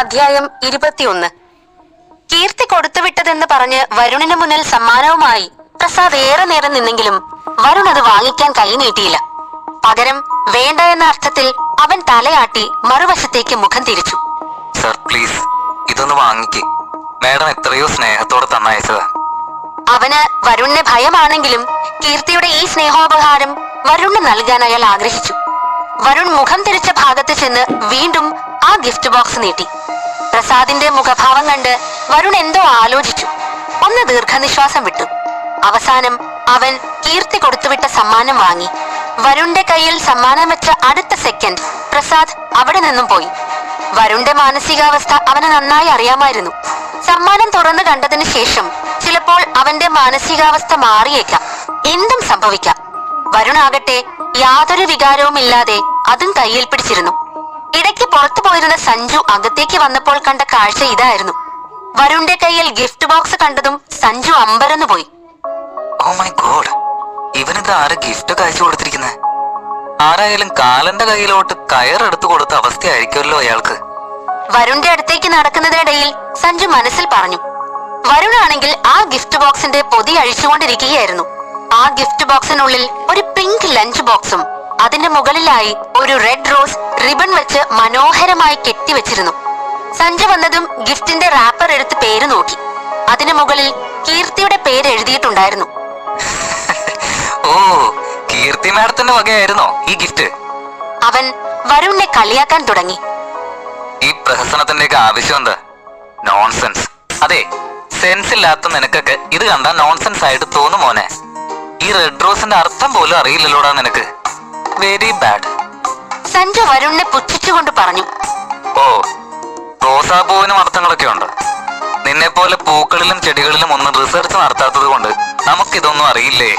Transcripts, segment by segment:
അധ്യായം ഇരുപത്തിയൊന്ന്. കീർത്തി കൊടുത്തുവിട്ടതെന്ന് പറഞ്ഞ് വരുണിന് മുന്നിൽ സമ്മാനവുമായി പ്രസാദ് ഏറെ നേരം നിന്നെങ്കിലും വരുൺ അത് വാങ്ങിക്കാൻ കൈ നീട്ടിയില്ല. പകരം വേണ്ട എന്ന അർത്ഥത്തിൽ അവൻ തലയാട്ടി മറുവശത്തേക്ക് മുഖം തിരിച്ചു. സർ പ്ലീസ് ഇതൊന്ന് വാങ്ങിക്കേ. മാഡം എത്രയോ സ്നേഹത്തോടെ തന്നയച്ചതാ. അവന് വരുണിനെ ഭയമാണെങ്കിലും കീർത്തിയുടെ ഈ സ്നേഹോപഹാരം വരുണിന് നൽകാൻ അയാൾ ആഗ്രഹിച്ചു. വരുൺ മുഖം തിരിച്ച ഭാഗത്ത് ചെന്ന് വീണ്ടും ആ ഗിഫ്റ്റ് ബോക്സ് നീട്ടി. പ്രസാദിന്റെ മുഖഭാവം കണ്ട് വരുൺ എന്തോ ആലോചിച്ചു. ഒന്ന് ദീർഘനിശ്വാസം വിട്ടു. അവസാനം അവൻ കീർത്തി കൊടുത്തുവിട്ട സമ്മാനം വാങ്ങി. വരുണിന്റെ കയ്യിൽ സമ്മാനം വെച്ച അടുത്ത സെക്കൻഡ് പ്രസാദ് അവിടെ നിന്നും പോയി. വരുണിന്റെ മാനസികാവസ്ഥ അവന് നന്നായി അറിയാമായിരുന്നു. സമ്മാനം തുറന്നു കണ്ടതിന് ശേഷം ചിലപ്പോൾ അവന്റെ മാനസികാവസ്ഥ മാറിയേക്കാം. എന്തും സംഭവിക്കാം. വരുണാകട്ടെ യാതൊരു വികാരവുമില്ലാതെ അതും കയ്യിൽ പിടിച്ചിരുന്നു. ഇടയ്ക്ക് പുറത്തു പോയിരുന്ന സഞ്ജു അകത്തേക്ക് വന്നപ്പോൾ കണ്ട കാഴ്ച ഇതായിരുന്നു. വരുണിന്റെ കയ്യിൽ ഗിഫ്റ്റ് ബോക്സ് കണ്ടതും സഞ്ജു അമ്പരന്നു പോയി. ഓ മൈ ഗോഡ് ആര് ഗിഫ്റ്റ് ഒക്കെ അയച്ചു കൊടുത്തിരിക്കുന്നത് ആരായാലും കാലന്റെ കയ്യിലോട്ട് എടുത്തു കൊടുത്ത അവസ്ഥയായിരിക്കുമല്ലോ അയാൾക്ക്. വരുണിന്റെ അടുത്തേക്ക് നടക്കുന്നതിനിടയിൽ സഞ്ജു മനസ്സിൽ പറഞ്ഞു വരുണാണെങ്കിൽ ആ ഗിഫ്റ്റ് ബോക്സിന്റെ പൊതി അഴിച്ചുകൊണ്ടിരിക്കുകയായിരുന്നു. ആ ഗിഫ്റ്റ് ബോക്സിനുള്ളിൽ ഒരു പിങ്ക് ലഞ്ച് ബോക്സും അതിന്റെ മുകളിലായി ഒരു റെഡ് റോസ് റിബൺ വെച്ച് മനോഹരമായി കെട്ടിവെച്ചിരുന്നു സഞ്ജു വന്നതും ഗിഫ്റ്റിന്റെ റാപ്പർ എടുത്ത് പേര് നോക്കി. അതിനു മുകളിൽ കീർത്തിയുടെ പേര് എഴുതിയിട്ടുണ്ടായിരുന്നു. ഓ കീർത്തി മാഡത്തിന്റെ വകയായിരുന്നോ ഈ ഗിഫ്റ്റ് അവൻ വരുണിനെ കളിയാക്കാൻ തുടങ്ങി. ഈ പ്രഹസനത്തിന്റെയൊക്കെ ആവശ്യം എന്താ? നോൺസെൻസ് അതെ സെൻസ് ഇല്ലാത്ത നിനക്കൊക്കെ ഇത് കണ്ടാൽ നോൺസെൻസ് ആയിട്ട് തോന്നും മോനെ. ഈ റെഡ് റോസിന്റെ അർത്ഥം പോലും അറിയില്ലല്ലോടാ നിനക്ക്. വെരി ബാഡ് സഞ്ജു വരുണിനെ പുച്ഛിച്ചുകൊണ്ട് പറഞ്ഞു. ഓ റോസാപ്പൂവിനും അർത്ഥങ്ങളൊക്കെ ഉണ്ട്. നിന്നെ പോലെ പൂക്കളിലും ചെടികളിലും ഒന്നും റിസർച്ച് നടത്താത്തത് കൊണ്ട് നമുക്കിതൊന്നും അറിയില്ലേ?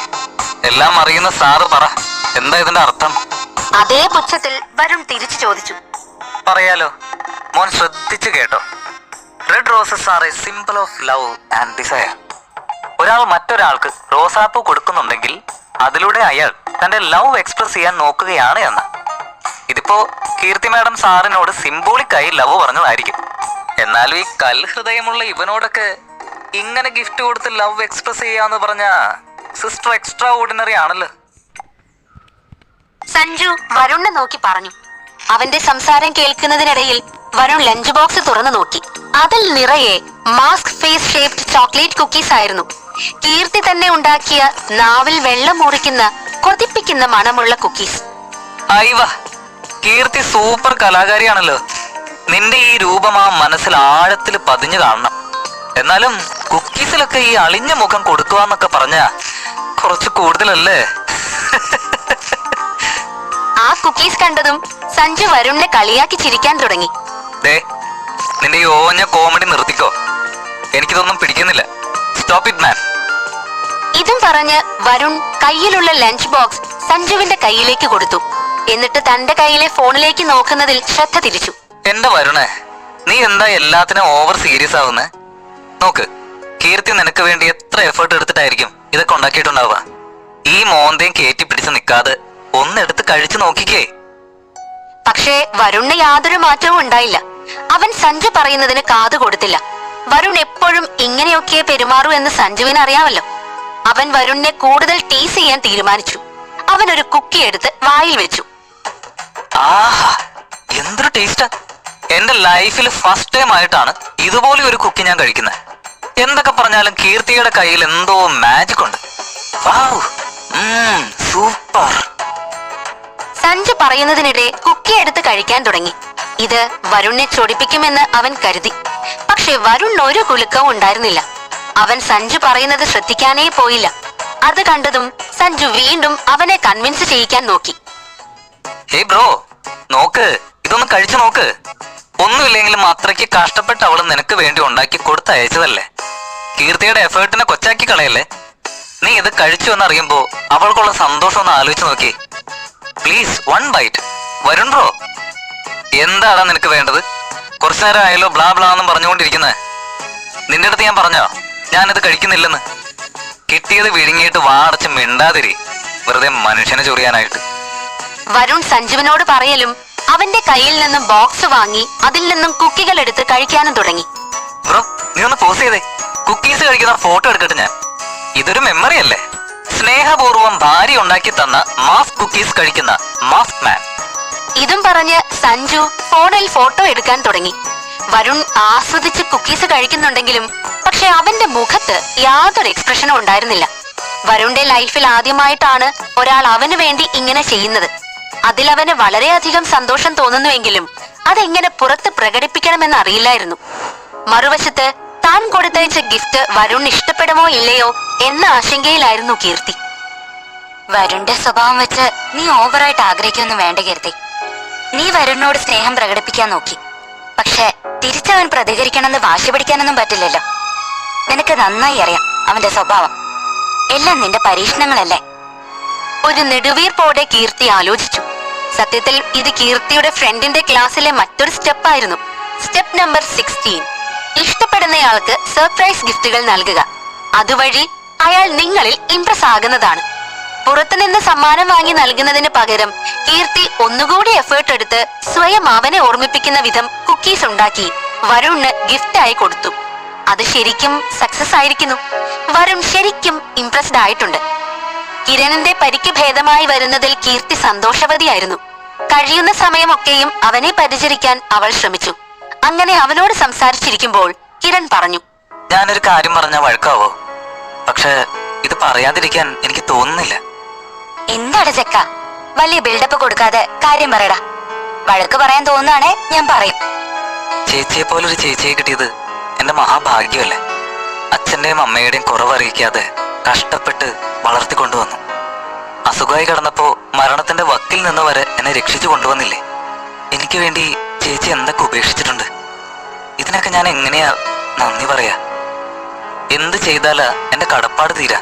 എല്ലാം അറിയുന്ന സാറ് പറ എന്താ ഇതിന്റെ അർത്ഥം? അതേ പുച്ഛത്തിൽ വരുൺ തിരിച്ചു ചോദിച്ചു. പറയാലോ. മോൻ ശ്രദ്ധിച്ചു കേട്ടോ. Red roses are a simple of love and desire ഒരാൾ മറ്റൊരാൾക്ക് റോസാപ്പ് കൊടുക്കുന്നുണ്ടെങ്കിൽ അതിലൂടെ അയാൾ തന്റെ ലവ് എക്സ്പ്രസ് ചെയ്യാൻ നോക്കുകയാണ് എന്ന്. ഇതിപ്പോ കീർത്തി മാഡം സാറിനോട് സിംബോളിക്കായി ലവ് പറഞ്ഞതായിരിക്കും. എന്നാലും ഈ കൽഹൃദയമുള്ള ഇവനോടൊക്കെ ഇങ്ങനെ ഗിഫ്റ്റ് കൊടുത്ത് ലവ് എക്സ്പ്രസ് ചെയ്യാന്ന് പറഞ്ഞ സിസ്റ്റർ എക്സ്ട്രാ ഓർഡിനറി ആണല്ലോ. സഞ്ജു വരുണിനെ നോക്കി പറഞ്ഞു. അവന്റെ സംസാരം കേൾക്കുന്നതിനിടയിൽ വരുൺ ലഞ്ച് ബോക്സ് തുറന്നു നോക്കി. അതിൽ നിറയെ mask face shaped chocolate cookies ആയിരുന്നു. കീർത്തി തന്നെ ഉണ്ടാക്കിയ നാവിൽ വെള്ളം മുറിക്കുന്ന കൊതിപ്പിക്കുന്ന മണമുള്ള കുക്കീസ് അയ്വ കീർത്തി സൂപ്പർ കലാകാരിയാണല്ലോ. നിന്റെ ഈ രൂപം ആ മനസ്സിൽ ആഴത്തിൽ പതിഞ്ഞു കാണണം. എന്നാലും കുക്കീസിലൊക്കെ ഈ അളിഞ്ഞ മുഖം കൊടുക്കുവാന്നൊക്കെ പറഞ്ഞ കുറച്ച് കൂടുതലല്ലേ? ആ കുക്കീസ് കണ്ടതും സഞ്ജു വരുണിനെ കളിയാക്കി ചിരിക്കാൻ തുടങ്ങി. ദേ നിന്റെ ഈ ഓഞ്ഞ കോമഡി നിർത്തിക്കോ. എനിക്കിതൊന്നും പിടിക്കുന്നില്ല. സ്റ്റോപ്പ് ഇറ്റ് മാൻ ഇതും പറഞ്ഞ് വരുൺ കയ്യിലുള്ള ലഞ്ച് ബോക്സ് സഞ്ജുവിന്റെ കയ്യിലേക്ക് കൊടുത്തു. എന്നിട്ട് തന്റെ കയ്യിലെ ഫോണിലേക്ക് നോക്കുന്നതിൽ ശ്രദ്ധ തിരിച്ചു. എന്താ വരുണേ? നീ എന്താ എല്ലാത്തിനും ഓവർ സീരിയസ് ആവുന്നേ? നോക്ക് കീർത്തി നിനക്ക് വേണ്ടി എത്ര എഫേർട്ട് എടുത്തിട്ടായിരിക്കും ഇതൊക്കെ ഉണ്ടാക്കിയിട്ടുണ്ടാവുക. ഈ മോന്തയും കയറ്റി പിടിച്ച് നിൽക്കാതെ ഒന്നെടുത്ത് കഴിച്ചു നോക്കിക്കേ. പക്ഷേ വരുണിന് യാതൊരു മാറ്റവും ഉണ്ടായില്ല. അവൻ സഞ്ജു പറയുന്നതിന് കാതു കൊടുത്തില്ല. വരുൺ എപ്പോഴും ഇങ്ങനെയൊക്കെ പെരുമാറൂ എന്ന് സഞ്ജുവിന് അറിയാമല്ലോ. അവൻ വരുണിനെ കൂടുതൽ ടീസ് ചെയ്യാൻ തീരുമാനിച്ചു. അവൻ ഒരു കുക്കി എടുത്ത് വായിൽ വെച്ചു. ആഹാ എന്തൊരു ടേസ്റ്റാ എന്റെ ലൈഫിൽ ഫസ്റ്റ് ടൈം ആയിട്ടാണ് ഇതുപോലെ ഒരു കുക്കി ഞാൻ കഴിക്കുന്നത് എന്തൊക്കെ പറഞ്ഞാലും കീർത്തിയുടെ കയ്യിൽ എന്തോ മാജിക് ഉണ്ട്. സൂപ്പർ സഞ്ജു പറയുന്നതിനിടെ കുക്കി എടുത്ത് കഴിക്കാൻ തുടങ്ങി. ഇത് വരുണിനെ ചൊടിപ്പിക്കുമെന്ന് അവൻ കരുതി. പക്ഷെ വരുൺ ഒരു കുലുക്കവും ഉണ്ടായിരുന്നില്ല. അവൻ സഞ്ജു പറയുന്നത് ശ്രദ്ധിക്കാനേ പോയില്ല. അത് കണ്ടതും സഞ്ജു വീണ്ടും അവനെ കൺവിൻസ് ചെയ്യിക്കാൻ നോക്കി. ഹേ ബ്രോ നോക്ക് ഇതൊന്ന് കഴിച്ചു നോക്ക്. ഒന്നുമില്ലെങ്കിലും അത്രയ്ക്ക് കഷ്ടപ്പെട്ട് അവൾ നിനക്ക് വേണ്ടി ഉണ്ടാക്കി കൊടുത്തയച്ചതല്ലേ കീർത്തിയുടെ എഫേർട്ടിനെ കൊച്ചാക്കി കളയല്ലേ? നീ ഇത് കഴിച്ചു എന്നറിയുമ്പോ അവൾക്കുള്ള സന്തോഷം ഒന്ന് ആലോചിച്ചു നോക്കി. പ്ലീസ് വൺ ബൈറ്റ് വരുണ്ടോ? എന്താടാ നിനക്ക് വേണ്ടത്? കുറച്ചു നേരം ആയല്ലോ ബ്ലാ ബ്ലാ എന്നും പറഞ്ഞുകൊണ്ടിരിക്കുന്നത് നിന്റെ അടുത്ത് ഞാൻ പറഞ്ഞോ? ഞാനിത് കഴിക്കുന്നില്ലെന്ന്. കിട്ടിയത് വിഴുങ്ങിയിട്ട് വാടച്ച് മിണ്ടാതിരി. വെറുതെ മനുഷ്യനെ ചൊറിയാനായിട്ട്. വരുൺ സഞ്ജുവിനോട് പറയലും അവന്റെ കയ്യിൽ നിന്നും ബോക്സ് വാങ്ങി അതിൽ നിന്നും കുക്കികൾ എടുത്ത് കഴിക്കാനും തുടങ്ങി. ബ്രോ നീ ഒന്ന് പോസ് ചെയ്തേ. കുക്കീസ് കഴിക്കുന്ന ഫോട്ടോ എടുക്കട്ടെ ഞാൻ. ഇതൊരു മെമ്മറി അല്ലേ? സ്നേഹപൂർവം ഭാര്യ ഉണ്ടാക്കി തന്ന മാസ് കുക്കീസ് കഴിക്കുന്ന മാഫ് മാൻ. ഇതും പറഞ്ഞ് സഞ്ജു ഫോണിൽ ഫോട്ടോ എടുക്കാൻ തുടങ്ങി. വരുൺ ആസ്വദിച്ച് കുക്കീസ് കഴിക്കുന്നുണ്ടെങ്കിലും പക്ഷെ അവന്റെ മുഖത്ത് യാതൊരു എക്സ്പ്രഷനും ഉണ്ടായിരുന്നില്ല. വരുണിന്റെ ലൈഫിൽ ആദ്യമായിട്ടാണ് ഒരാൾ അവന് വേണ്ടി ഇങ്ങനെ ചെയ്യുന്നത്. അതിൽ അവന് വളരെയധികം സന്തോഷം തോന്നുന്നുവെങ്കിലും അതെങ്ങനെ പുറത്ത് പ്രകടിപ്പിക്കണമെന്ന് അറിയില്ലായിരുന്നു. മറുവശത്ത് താൻ കൊടുത്തയച്ച ഗിഫ്റ്റ് വരുൺ ഇഷ്ടപ്പെടുമോ ഇല്ലയോ എന്ന ആശങ്കയിലായിരുന്നു കീർത്തി. വരുണിന്റെ സ്വഭാവം വെച്ച് നീ ഓവറായിട്ട് ആഗ്രഹിക്കൊന്നും വേണ്ട കീർത്തി. നീ വരുണിനോട് സ്നേഹം പ്രകടിപ്പിക്കാൻ നോക്കി. പക്ഷെ തിരിച്ചവൻ പ്രതികരിക്കണമെന്ന് വാശി പിടിക്കാനൊന്നും പറ്റില്ലല്ലോ. നിനക്ക് നന്നായി അറിയാം അവന്റെ സ്വഭാവം. എല്ലാം നിന്റെ പരീക്ഷണങ്ങളല്ലേ. ഒരു നെടുവീർപ്പോടെ കീർത്തി ആലോചിച്ചു. സത്യത്തിൽ ഇത് കീർത്തിയുടെ ഫ്രണ്ടിന്റെ ക്ലാസ്സിലെ മറ്റൊരു സ്റ്റെപ്പായിരുന്നു സ്റ്റെപ്പ് നമ്പർ സിക്സ്റ്റീൻ ഇഷ്ടപ്പെടുന്നയാൾക്ക് സർപ്രൈസ് ഗിഫ്റ്റുകൾ നൽകുക. അതുവഴി അയാൾ നിങ്ങളിൽ ഇംപ്രസ് ആകുന്നതാണ്. പുറത്തുനിന്ന് സമ്മാനം വാങ്ങി നൽകുന്നതിന് പകരം കീർത്തി ഒന്നുകൂടി എഫേർട്ട് എടുത്ത് സ്വയം അവനെ ഓർമ്മിപ്പിക്കുന്ന വിധം കുക്കീസ് ഉണ്ടാക്കി വരുണിന് ഗിഫ്റ്റായി കൊടുത്തു. അത് ശരിക്കും സക്സസ് ആയിരിക്കുന്നു. വരുൺ ശരിക്കും ഇംപ്രസ്ഡ് ആയിട്ടുണ്ട്. കിരണിന്റെ പരിക്ക് ഭേദമായി വരുന്നതിൽ കീർത്തി സന്തോഷവതിയായിരുന്നു. കഴിയുന്ന സമയമൊക്കെയും അവനെ പരിചരിക്കാൻ അവൾ ശ്രമിച്ചു. അങ്ങനെ അവനോട് സംസാരിച്ചിരിക്കുമ്പോൾ കിരൺ പറഞ്ഞു ഞാനൊരു കാര്യം പറഞ്ഞ വഴക്കാവോ? പക്ഷെ ഇത് പറയാതിരിക്കാൻ എനിക്ക് തോന്നുന്നില്ല. എന്താണ് ചെക്ക? വലിയ ബിൽഡപ്പ് കൊടുക്കാതെ കാര്യം പറയടാ. വഴക്ക് പറയാൻ തോന്നുകയാണെ ഞാൻ പറയും. ചേച്ചിയെ പോലെ ഒരു ചേച്ചിയെ കിട്ടിയത് എന്റെ മഹാഭാഗ്യമല്ലേ. അച്ഛന്റെയും അമ്മയുടെയും കുറവറിയിക്കാതെ കഷ്ടപ്പെട്ട് വളർത്തിക്കൊണ്ടുവന്നു അസുഖമായി കിടന്നപ്പോ മരണത്തിന്റെ വക്കിൽ നിന്ന് വരെ എന്നെ രക്ഷിച്ചു കൊണ്ടുവന്നില്ലേ. എനിക്ക് വേണ്ടി ചേച്ചി എന്തൊക്കെ ഉപേക്ഷിച്ചിട്ടുണ്ട്? ഇതിനൊക്കെ ഞാൻ എങ്ങനെയാ നന്ദി പറയാ? എന്ത് ചെയ്താലാ എന്റെ കടപ്പാട് തീരാ?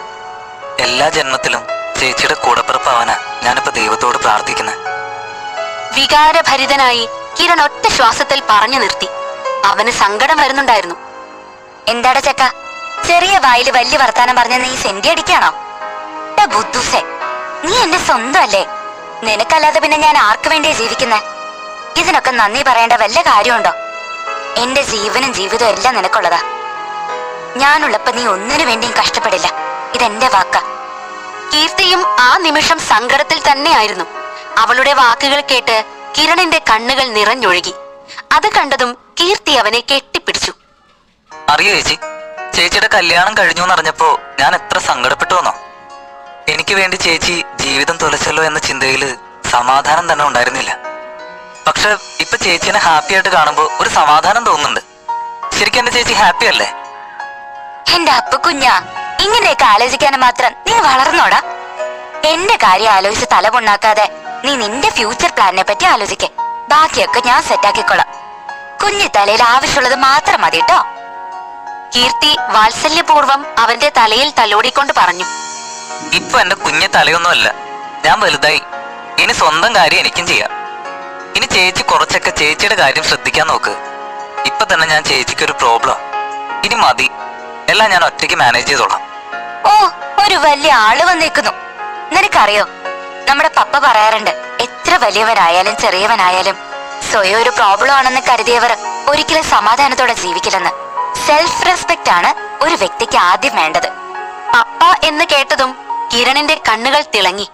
എല്ലാ ജന്മത്തിലും ചേച്ചിയുടെ കൂടപ്പിറപ്പാവാനാ ഞാനിപ്പോ ദൈവത്തോട് പ്രാർത്ഥിക്കുന്നത് വികാരഭരിതനായി കിരൺ ഒറ്റ ശ്വാസത്തിൽ പറഞ്ഞു നിർത്തി. അവന് സങ്കടം വരുന്നുണ്ടായിരുന്നു. എന്താടാ ചെക്ക? ചെറിയ വായിൽ വലിയ വർത്താനം പറഞ്ഞ നീ സെന്റി അടിക്കാണോ? ബുദ്ധുസെ നീ എന്റെ സ്വന്തം അല്ലേ? നിനക്കല്ലാതെ പിന്നെ ഞാൻ ആർക്കു വേണ്ടിയാ ജീവിക്കുന്നെ? ഇതിനൊക്കെ നന്ദി പറയേണ്ട വല്ല കാര്യമുണ്ടോ? എന്റെ ജീവനും ജീവിതവും എല്ലാം നിനക്കുള്ളതാ. ഞാനുള്ളപ്പോ നീ ഒന്നിനു വേണ്ടിയും കഷ്ടപ്പെടില്ല. ഇതെന്റെ വാക്ക. കീർത്തിയും ആ നിമിഷം സങ്കടത്തിൽ തന്നെയായിരുന്നു. അവളുടെ വാക്കുകൾ കേട്ട് കിരണിന്റെ കണ്ണുകൾ നിറഞ്ഞൊഴുകി. അത് കണ്ടതും കീർത്തി അവനെ കെട്ടിപ്പിടിച്ചു. അറിയോ ചേച്ചി? ചേച്ചിയുടെ കല്യാണം കഴിഞ്ഞു എന്നറിഞ്ഞപ്പോ ഞാൻ എത്ര സങ്കടപ്പെട്ടു വന്നോ. എനിക്ക് വേണ്ടി ചേച്ചി ജീവിതം തുലച്ചല്ലോ എന്ന ചിന്തയിൽ സമാധാനം തന്നെ ഉണ്ടായിരുന്നില്ല. പക്ഷെ ഇപ്പൊ ചേച്ചിനെ ഹാപ്പി ആയിട്ട് കാണുമ്പോ ഒരു സമാധാനം തോന്നുന്നുണ്ട്. ശരിക്കും എന്റെ ചേച്ചി ഹാപ്പി അല്ലേ? എന്റെ അപ്പ കുഞ്ഞാ ഇങ്ങനെയൊക്കെ ആലോചിക്കാനും മാത്രം നീ വളർന്നോടാ. എന്റെ കാര്യം ആലോചിച്ച് തല പൊണ്ണാക്കാതെ നീ നിന്റെ ഫ്യൂച്ചർ പ്ലാനിനെ പറ്റി ആലോചിക്കേ. ബാക്കിയൊക്കെ ഞാൻ സെറ്റാക്കിക്കൊള്ളാം കുഞ്ഞു തലയിൽ ആവശ്യമുള്ളത് മാത്രം മതി കേട്ടോ കീർത്തി വാത്സല്യപൂർവം അവന്റെ തലയിൽ തലോടിക്കൊണ്ട് പറഞ്ഞു. ഇപ്പൊ എന്റെ കുഞ്ഞെ തലയൊന്നുമല്ല ഞാൻ വലുതായി. ഇനി സ്വന്തം കാര്യം എനിക്കും ചെയ്യാം. ഇനി ചേച്ചി കുറച്ചൊക്കെ ചേച്ചിയുടെ കാര്യം ശ്രദ്ധിക്കാൻ നോക്ക്. ഇപ്പൊ തന്നെ ഞാൻ ചേച്ചിക്ക് ഒരു പ്രോബ്ലം. ഇനി മതി. എല്ലാം ഞാൻ ഒറ്റയ്ക്ക് മാനേജ് ചെയ്തോളാം. ഓ ഒരു വലിയ ആൾ വന്നേക്കുന്നു. നിനക്കറിയോ? നമ്മുടെ പപ്പ പറയാറുണ്ട് എത്ര വലിയവനായാലും ചെറിയവനായാലും സ്വയം ഒരു പ്രോബ്ലം ആണെന്ന് കരുതിയവർ ഒരിക്കലും സമാധാനത്തോടെ ജീവിക്കില്ലെന്ന്. സെൽഫ് റെസ്പെക്ട് ആണ് ഒരു വ്യക്തിക്ക് ആദ്യം വേണ്ടത്. പപ്പ എന്ന് കേട്ടതും കിരണിന്റെ കണ്ണുകൾ തിളങ്ങി.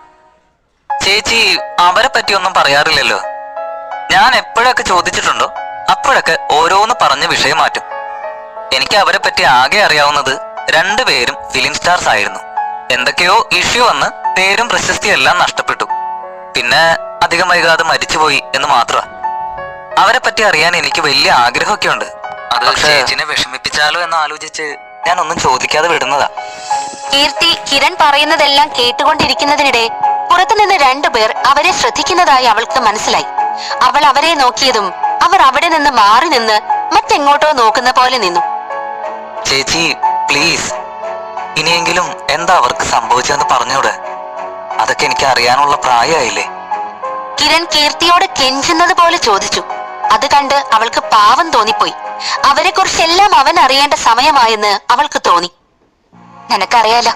ചേച്ചി അവരെ പറ്റി ഒന്നും പറയാറില്ലല്ലോ. ഞാൻ എപ്പോഴൊക്കെ ചോദിച്ചിട്ടുണ്ടോ അപ്പോഴൊക്കെ ഓരോന്ന് പറഞ്ഞ് വിഷയം മാറ്റും. എനിക്ക് അവരെ പറ്റി ആകെ അറിയാവുന്നത് രണ്ടുപേരും ഫിലിം സ്റ്റാർസ് ആയിരുന്നു. എന്തൊക്കെയോ ഇഷ്യൂ വന്ന് പേരും പ്രശസ്തിയും എല്ലാം നഷ്ടപ്പെട്ടു. പിന്നെ അധികം വൈകാതെ മരിച്ചുപോയി എന്ന് മാത്രമാ അവരെ പറ്റി അറിയാൻ എനിക്ക് വലിയ ആഗ്രഹമൊക്കെ ഉണ്ട്. അത് ചേച്ചിനെ വിഷമിപ്പിച്ചാലോ എന്ന് ആലോചിച്ച് ഞാൻ ഒന്നും ചോദിക്കാതെ വിടുന്നതാ. കീർത്തി കിരൺ പറയുന്നതെല്ലാം കേട്ടുകൊണ്ടിരിക്കുന്നതിനിടെ പുറത്തുനിന്ന് രണ്ടുപേർ അവരെ ശ്രദ്ധിക്കുന്നതായി അവൾക്ക് മനസ്സിലായി. അവൾ അവരെ നോക്കിയതും അവർ അവിടെ നിന്ന് മാറി നിന്ന് മറ്റെങ്ങോട്ടോ നോക്കുന്ന പോലെ നിന്നു. ചേച്ചി പ്ലീസ് ഇനിയെങ്കിലും എന്താ അവർക്ക് സംഭവിച്ചതെന്ന് പറഞ്ഞൂടെ? അതൊക്കെ എനിക്ക് അറിയാനുള്ള പ്രായമായില്ലേ? കിരൺ കീർത്തിയോട് കെഞ്ചുന്നത് പോലെ ചോദിച്ചു. അത് കണ്ട് അവൾക്ക് പാവം തോന്നിപ്പോയി. അവരെ കുറിച്ചെല്ലാം അവൻ അറിയേണ്ട സമയമായെന്ന് അവൾക്ക് തോന്നി. നിനക്കറിയാലോ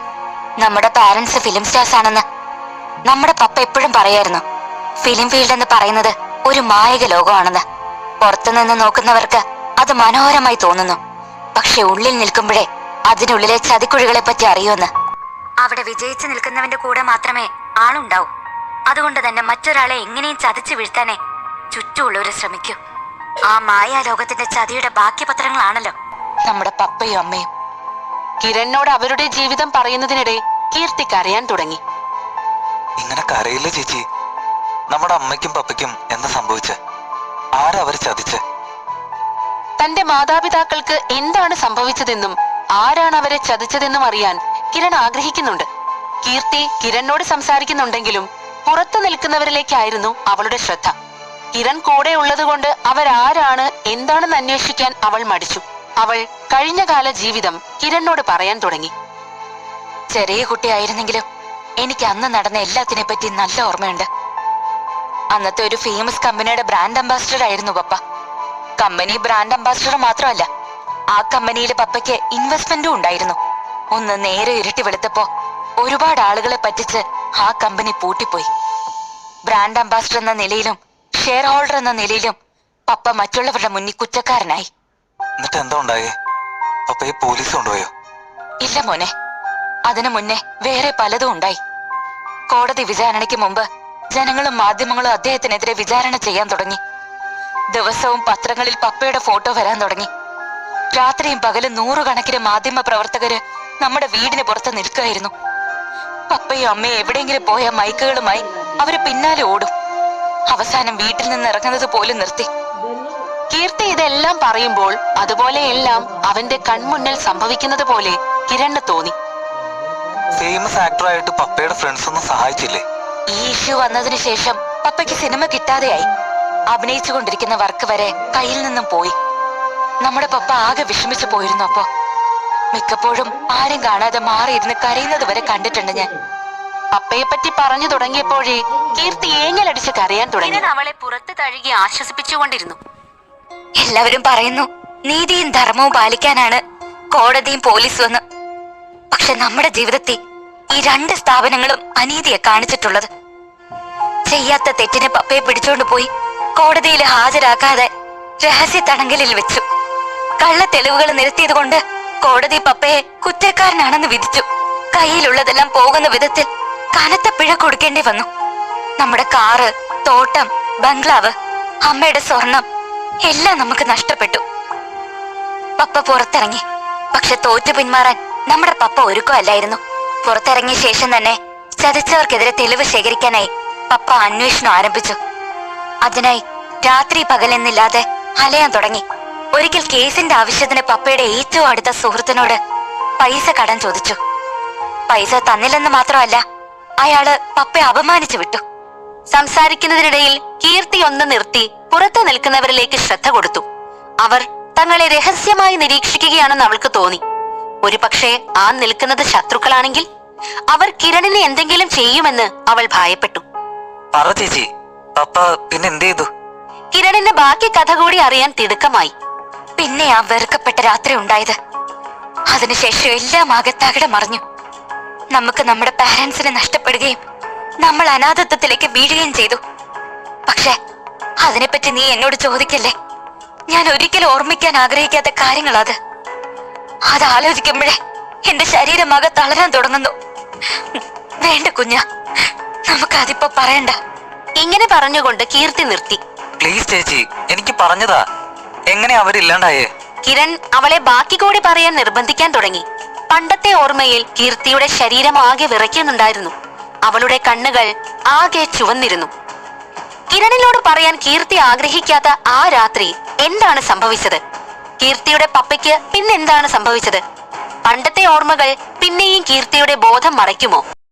നമ്മുടെ പാരന്റ്സ് ഫിലിം സ്റ്റാർസ് ആണെന്ന്. നമ്മുടെ പപ്പ എപ്പോഴും പറയായിരുന്നു. ഫിലിം ഫീൽഡ് എന്ന് പറയുന്നത് ഒരു മായക ലോകമാണെന്ന് പുറത്തുനിന്ന് നോക്കുന്നവർക്ക് അത് മനോഹരമായി തോന്നുന്നു. പക്ഷെ ഉള്ളിൽ നിൽക്കുമ്പോഴേ അതിനുള്ളിലെ ചതിക്കുഴികളെ പറ്റി അറിയുമെന്ന്. അവിടെ വിജയിച്ചു നിൽക്കുന്നവന്റെ കൂടെ മാത്രമേ ആളുണ്ടാവൂ. അതുകൊണ്ട് തന്നെ മറ്റൊരാളെ എങ്ങനെയും ചതിച്ചു വീഴ്ത്താനേ ചുറ്റുമുള്ളവര് ശ്രമിക്കൂ. ആ മായാലോകത്തിന്റെ ചതിയുടെ ബാക്കി പത്രങ്ങളാണല്ലോ. നമ്മുടെ പപ്പയും അമ്മയും. കിരണിനോട് അവരുടെ ജീവിതം പറയുന്നതിനിടെ കീർത്തിക്ക് അറിയാൻ തുടങ്ങി. ഇങ്ങനെ കരയില്ല ചേച്ചി? നമ്മുടെ അമ്മയ്ക്കും പപ്പയ്ക്കും എന്താ സംഭവിച്ചെ? ആരാ അവർ ചതിച്ച്? തന്റെ മാതാപിതാക്കൾക്ക് എന്താണ് സംഭവിച്ചതെന്നും ആരാണ് അവരെ ചതിച്ചതെന്നും അറിയാൻ കിരൺ ആഗ്രഹിക്കുന്നുണ്ട്. കീർത്തി കിരണിനോട് സംസാരിക്കുന്നുണ്ടെങ്കിലും പുറത്തു നിൽക്കുന്നവരിലേക്കായിരുന്നു അവളുടെ ശ്രദ്ധ. കിരൺ കൂടെ ഉള്ളതുകൊണ്ട് അവരാരാണ് എന്താണെന്ന് അന്വേഷിക്കാൻ അവൾ മടിച്ചു. അവൾ കഴിഞ്ഞകാല ജീവിതം കിരണിനോട് പറയാൻ തുടങ്ങി. ചെറിയ കുട്ടിയായിരുന്നെങ്കിലും എനിക്ക് അന്ന് നടന്ന എല്ലാത്തിനെ പറ്റി നല്ല ഓർമ്മയുണ്ട്. അന്നത്തെ ഒരു ഫേമസ് കമ്പനിയുടെ ബ്രാൻഡ് അംബാസിഡർ ആയിരുന്നു പപ്പ. കമ്പനി ബ്രാൻഡ് അംബാസിഡർ മാത്രമല്ല ആ കമ്പനിയിൽ പപ്പയ്ക്ക് ഇൻവെസ്റ്റ്മെന്റും ഉണ്ടായിരുന്നു. ഒന്ന് നേരെ ഇരുട്ടി വെളുത്തപ്പോ ഒരുപാട് ആളുകളെ പറ്റിച്ച് ആ കമ്പനി പൂട്ടിപ്പോയി. ബ്രാൻഡ് അംബാസിഡർ എന്ന നിലയിലും ഷെയർ ഹോൾഡർ എന്ന നിലയിലും പപ്പ മറ്റുള്ളവരുടെ മുന്നിൽ കുറ്റക്കാരനായി. എന്നിട്ട് എന്താ ഉണ്ടായേ? പപ്പയെ പോലീസ് കൊണ്ടുപോയോ? ഇല്ല മോനെ. അതിനു മുന്നേ വേറെ പലതും ഉണ്ടായി. കോടതി വിചാരണയ്ക്ക് മുമ്പ് ജനങ്ങളും മാധ്യമങ്ങളും അദ്ദേഹത്തിനെതിരെ വിചാരണ ചെയ്യാൻ തുടങ്ങി. ദിവസവും പത്രങ്ങളിൽ പപ്പയുടെ ഫോട്ടോ വരാൻ തുടങ്ങി. രാത്രിയും പകലും നൂറുകണക്കിന് മാധ്യമ പ്രവർത്തകര് നമ്മുടെ വീടിന് പുറത്ത് നിൽക്കുകയായിരുന്നു. പപ്പയും അമ്മയും എവിടെയെങ്കിലും പോയ മൈക്കുകളുമായി അവർ പിന്നാലെ ഓടും. അവസാനം വീട്ടിൽ നിന്ന് ഇറങ്ങുന്നത് പോലും നിർത്തി. കീർത്തി ഇതെല്ലാം പറയുമ്പോൾ അതുപോലെ എല്ലാം അവന്റെ കൺമുന്നിൽ സംഭവിക്കുന്നത് പോലെ കിരണ് തോന്നി. ഫേമസ് ആക്ടറായിട്ട് പപ്പയുടെ ഫ്രണ്ട്സ് ഒന്നും സഹായിച്ചില്ലേ? ഈ ഇഷ്യൂ വന്നതിന് ശേഷം പപ്പയ്ക്ക് സിനിമ കിട്ടാതെയായി. അഭിനയിച്ചുകൊണ്ടിരിക്കുന്ന വർക്ക് വരെ കയ്യിൽ നിന്നും പോയി. നമ്മുടെ പപ്പ ആകെ വിഷമിച്ചു പോയിരുന്നു അപ്പോ. മിക്കപ്പോഴും ആരും കാണാതെ മാറിയിരുന്ന് കരയുന്നത് വരെ കണ്ടിട്ടുണ്ട് ഞാൻ. പപ്പയെ പറ്റി പറഞ്ഞു തുടങ്ങിയപ്പോഴേ കീർത്തി ഏങ്ങലടിച്ച് കരയാൻ തുടങ്ങി. അവളെ പുറത്ത് തഴുകി ആശ്വസിപ്പിച്ചുകൊണ്ടിരുന്നു. എല്ലാവരും പറയുന്നു നീതിയും ധർമ്മവും പാലിക്കാനാണ് കോടതിയും പോലീസും എന്ന്. പക്ഷെ നമ്മുടെ ജീവിതത്തിൽ ഈ രണ്ട് സ്ഥാപനങ്ങളും അനീതിയെ കാണിച്ചിട്ടുള്ളത് ചെയ്യാത്ത തെറ്റിനെ പപ്പയെ പിടിച്ചോണ്ട് പോയി കോടതിയിൽ ഹാജരാക്കാതെ രഹസ്യ തടങ്കലിൽ വെച്ചു. കള്ള തെളിവുകൾ നിരത്തിയത് കൊണ്ട് കോടതി പപ്പയെ കുറ്റക്കാരനാണെന്ന് വിധിച്ചു. കയ്യിലുള്ളതെല്ലാം പോകുന്ന വിധത്തിൽ കനത്ത പിഴ കൊടുക്കേണ്ടി വന്നു. നമ്മുടെ കാറ് തോട്ടം ബംഗ്ലാവ് അമ്മയുടെ സ്വർണം എല്ലാം നമുക്ക് നഷ്ടപ്പെട്ടു. പപ്പ പുറത്തിറങ്ങി. പക്ഷെ തോറ്റു പിന്മാറാൻ നമ്മുടെ പപ്പ ഒരുക്കമല്ലായിരുന്നു. പുറത്തിറങ്ങിയ ശേഷം തന്നെ ചതിച്ചവർക്കെതിരെ തെളിവ് ശേഖരിക്കാനായി പപ്പ അന്വേഷണം ആരംഭിച്ചു. അതിനായി രാത്രി പകലെന്നില്ലാതെ അലയാൻ തുടങ്ങി. ഒരിക്കൽ കേസിന്റെ ആവശ്യത്തിന് പപ്പയുടെ ഏറ്റവും അടുത്ത സുഹൃത്തിനോട് പൈസ കടം ചോദിച്ചു. പൈസ തന്നില്ലെന്ന് മാത്രമല്ല അയാൾ പപ്പയെ അപമാനിച്ചു വിട്ടു. സംസാരിക്കുന്നതിനിടയിൽ കീർത്തി ഒന്ന് നിർത്തി പുറത്തു നിൽക്കുന്നവരിലേക്ക് ശ്രദ്ധ കൊടുത്തു. അവർ തങ്ങളെ രഹസ്യമായി നിരീക്ഷിക്കുകയാണെന്ന് അവൾക്ക് തോന്നി. ഒരു പക്ഷേ ആ നിൽക്കുന്നത് ശത്രുക്കളാണെങ്കിൽ അവർ കിരണിനെ എന്തെങ്കിലും ചെയ്യുമെന്ന് അവൾ ഭയപ്പെട്ടു. പറ ചേച്ചി. പപ്പ പിന്നെ എന്ത് ചെയ്തു? കിരണിന്റെ ബാക്കി കഥ കൂടി അറിയാൻ തിടുക്കമായി. പിന്നെ ആ വെറുക്കപ്പെട്ട രാത്രി ഉണ്ടായത്. അതിനുശേഷം എല്ലാം ആകത്താകടെ മറിഞ്ഞു നമുക്ക് നമ്മുടെ പാരന്റ്സിനെ നഷ്ടപ്പെടുകയും നമ്മൾ അനാഥത്വത്തിലേക്ക് വീഴുകയും ചെയ്തു. പക്ഷെ അതിനെപ്പറ്റി നീ എന്നോട് ചോദിക്കല്ലേ? ഞാൻ ഒരിക്കലും ഓർമ്മിക്കാൻ ആഗ്രഹിക്കാത്ത കാര്യങ്ങളത്. അത് ആലോചിക്കുമ്പോഴേ എന്റെ ശരീരമാകെ തളരാൻ തുടങ്ങുന്നു. വേണ്ട കുഞ്ഞ. നമുക്കതിപ്പോ പറയണ്ട. ഇങ്ങനെ പറഞ്ഞുകൊണ്ട് കീർത്തി നിർത്തി. പ്ലീസ് ചേച്ചി എനിക്ക് പറഞ്ഞതാ. എങ്ങനെ അവരില്ലാണ്ടായേ? കിരൺ അവളെ ബാക്കി കൂടി പറയാൻ നിർബന്ധിക്കാൻ തുടങ്ങി. പണ്ടത്തെ ഓർമ്മയിൽ കീർത്തിയുടെ ശരീരം ആകെ വിറയ്ക്കുന്നുണ്ടായിരുന്നു. അവളുടെ കണ്ണുകൾ ആകെ ചുവന്നിരുന്നു. കിരണിനോട് പറയാൻ കീർത്തി ആഗ്രഹിക്കാത്ത ആ രാത്രി എന്താണ് സംഭവിച്ചത്? കീർത്തിയുടെ പപ്പയ്ക്ക് പിന്നെന്താണ് സംഭവിച്ചത്? പണ്ടത്തെ ഓർമ്മകൾ പിന്നെയും കീർത്തിയുടെ ബോധം മറയ്ക്കുമോ?